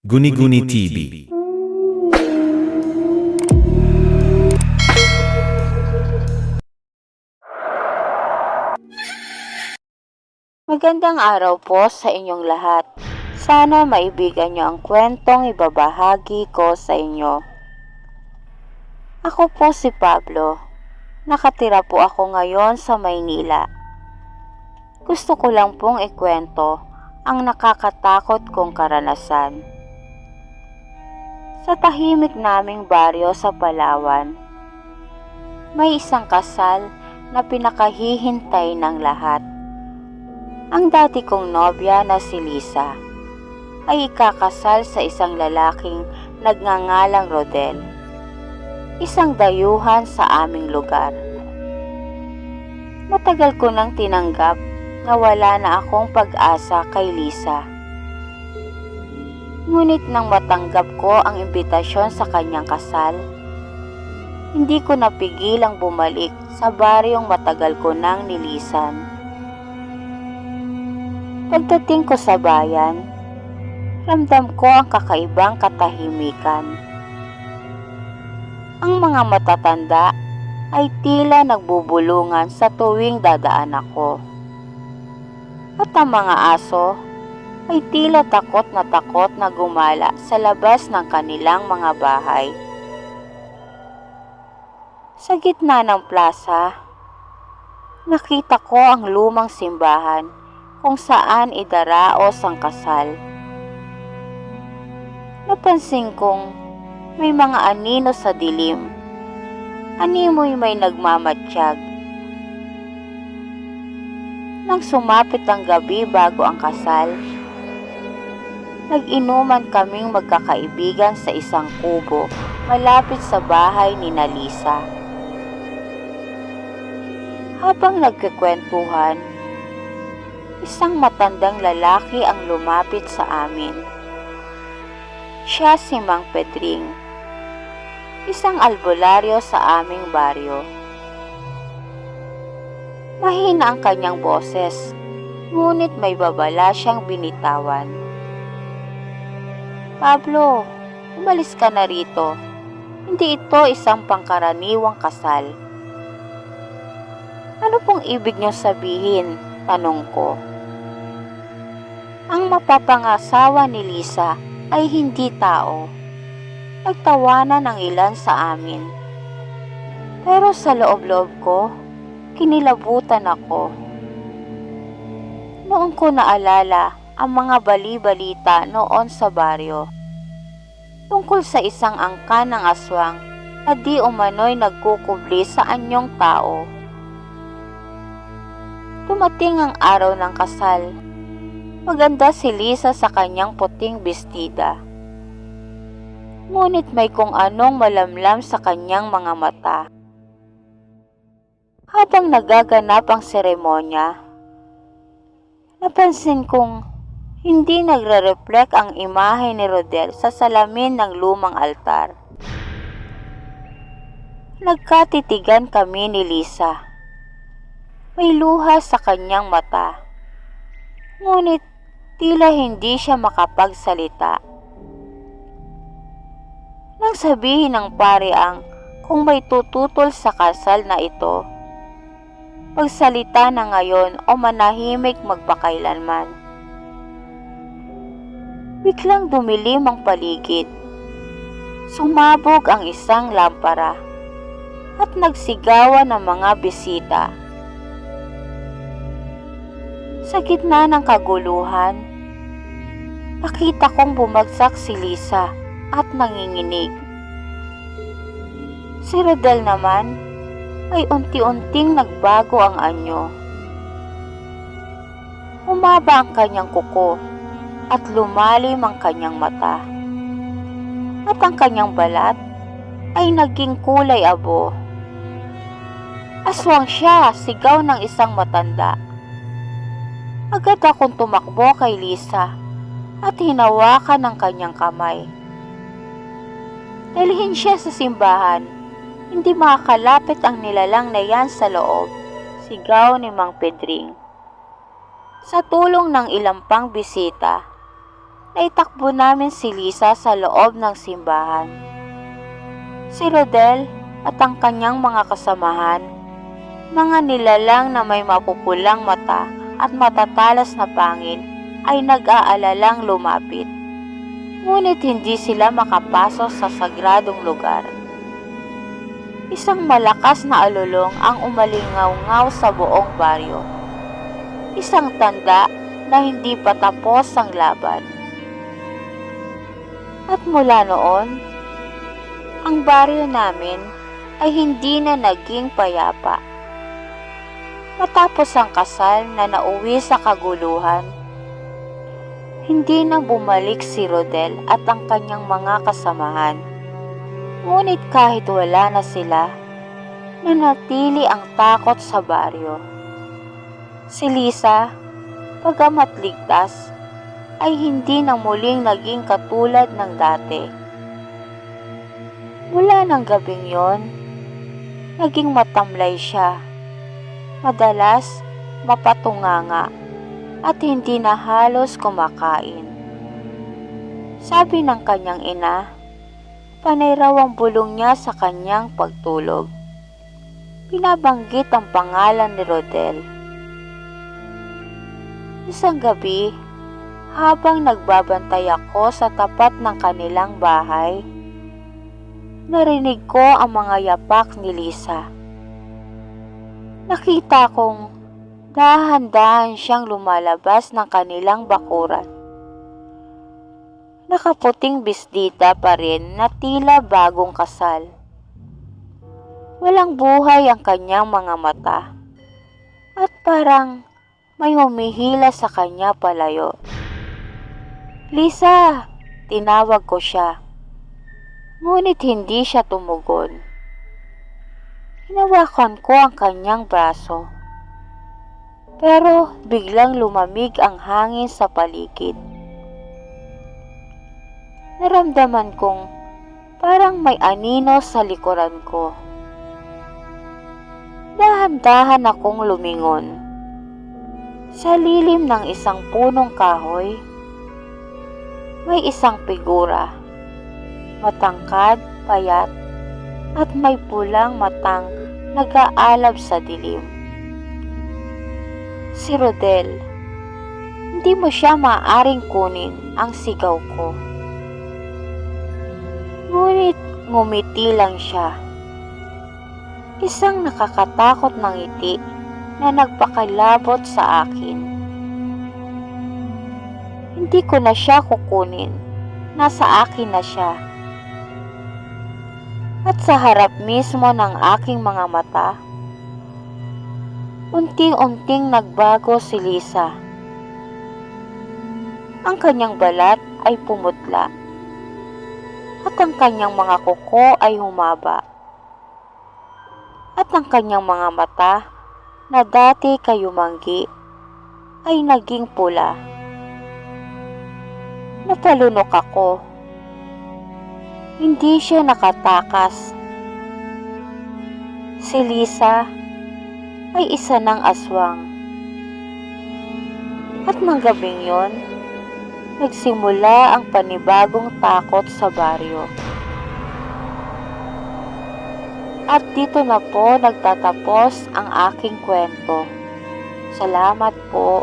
Guni-Guni TV. Magandang araw po sa inyong lahat. Sana maibigan niyo ang kwentong ibabahagi ko sa inyo. Ako po si Pablo. Nakatira po ako ngayon sa Maynila. Gusto ko lang pong ikwento ang nakakatakot kong karanasan. Sa tahimik naming baryo sa Palawan, may isang kasal na pinakahihintay ng lahat. Ang dati kong nobya na si Lisa ay ikakasal sa isang lalaking nagngangalang Rodel. Isang dayuhan sa aming lugar. Matagal ko nang tinanggap na wala na akong pag-asa kay Lisa. Ngunit nang matanggap ko ang imbitasyon sa kanyang kasal, hindi ko napigilang bumalik sa baryong matagal ko nang nilisan. Pagdating ko sa bayan, ramdam ko ang kakaibang katahimikan. Ang mga matatanda ay tila nagbubulungan sa tuwing dadaan ako. At ang mga aso ay tila takot na takot na gumala sa labas ng kanilang mga bahay. Sa gitna ng plaza, nakita ko ang lumang simbahan kung saan idaraos ang kasal. Napansin kong may mga anino sa dilim. Animoy may nagmamatsyag. Nang sumapit ang gabi bago ang kasal, nag-inuman kaming magkakaibigan sa isang kubo malapit sa bahay ni Nalisa. Habang nagkikwentuhan, isang matandang lalaki ang lumapit sa amin. Siya si Mang Pedring, isang albularyo sa aming baryo. Mahina ang kanyang boses, ngunit may babala siyang binitawan. Pablo, umalis ka na rito. Hindi ito isang pangkaraniwang kasal. Ano pong ibig niyong sabihin? Tanong ko. Ang mapapangasawa ni Lisa ay hindi tao. Nagtawanan ang ilan sa amin. Pero sa loob-loob ko, kinilabutan ako. Noong ko naalala ang mga bali-balita noon sa baryo. Tungkol sa isang angkan ng aswang na di umano'y nagkukubli sa anyong tao. Tumating ang araw ng kasal. Maganda si Lisa sa kanyang puting bestida. Ngunit may kung anong malamlam sa kanyang mga mata. Habang nagaganap ang seremonya, napansin kong hindi nagre-reflect ang imahe ni Rodel sa salamin ng lumang altar. Nagkatitigan kami ni Lisa. May luha sa kanyang mata. Ngunit tila hindi siya makapagsalita. Nang sabihin ng pare ang kung may tututol sa kasal na ito, pagsalita na ngayon o manahimik magpakailanman. Biglang dumilim ang paligid. Sumabog ang isang lampara at nagsigawan ng mga bisita. Sa gitna ng kaguluhan, nakita kong bumagsak si Lisa at nanginginig. Si Rodel naman ay unti-unting nagbago ang anyo. Humaba ang kanyang kuko at lumalim ang kanyang mata. At ang kanyang balat ay naging kulay abo. Aswang siya, sigaw ng isang matanda. Agad akong tumakbo kay Lisa at hinawakan ang kanyang kamay. Dalhin siya sa simbahan. Hindi makakalapit ang nilalang na yan sa loob. Sigaw ni Mang Pedring. Sa tulong ng ilang pang bisita, naitakbo namin si Lisa sa loob ng simbahan. Si Rodel at ang kanyang mga kasamahan, mga nilalang na may mapupulang mata at matatalas na pangil ay nag-aalalang lumapit. Ngunit hindi sila makapasok sa sagradong lugar. Isang malakas na alulong ang umalingaw-ngaw sa buong baryo. Isang tanda na hindi pa tapos ang laban. At mula noon, ang baryo namin ay hindi na naging payapa. Matapos ang kasal na nauwi sa kaguluhan, hindi na bumalik si Rodel at ang kanyang mga kasamahan. Ngunit kahit wala na sila, nanatili ang takot sa baryo. Si Lisa, pagamat ligtas, ay hindi na muling naging katulad ng dati. Mula ng gabing yon, naging matamlay siya. Madalas, mapatunganga at hindi na halos kumakain. Sabi ng kanyang ina, panay raw ang bulong niya sa kanyang pagtulog. Pinabanggit ang pangalan ni Rodel. Isang gabi, habang nagbabantay ako sa tapat ng kanilang bahay, narinig ko ang mga yapak ni Lisa. Nakita kong dahan-dahan siyang lumalabas ng kanilang bakuran. Nakaputing bisdita pa rin na tila bagong kasal. Walang buhay ang kanyang mga mata at parang may humihila sa kanya palayo. Lisa! Tinawag ko siya. Ngunit hindi siya tumugon. Hinawakan ko ang kanyang braso. Pero biglang lumamig ang hangin sa paligid. Naramdaman kong parang may anino sa likuran ko. Dahan-dahan akong lumingon. Sa lilim ng isang punong kahoy, may isang figura. Matangkad, payat, at may pulang matang nag-aalab sa dilim. Si Rodel. Hindi mo siya maaring kunin ang sigaw ko. Ngunit ngumiti lang siya. Isang nakakatakot na ngiti na nagpakilabot sa akin. Hindi ko na siya kukunin. Nasa akin na siya. At sa harap mismo ng aking mga mata, unting-unting nagbago si Lisa. Ang kanyang balat ay pumutla at ang kanyang mga kuko ay humaba. At ang kanyang mga mata na dati kayumanggi ay naging pula. Napalunok ako. Hindi siya nakatakas. Si Lisa ay isa ng aswang. At ng gabing yon, nagsimula ang panibagong takot sa baryo. At dito na po nagtatapos ang aking kwento. Salamat po.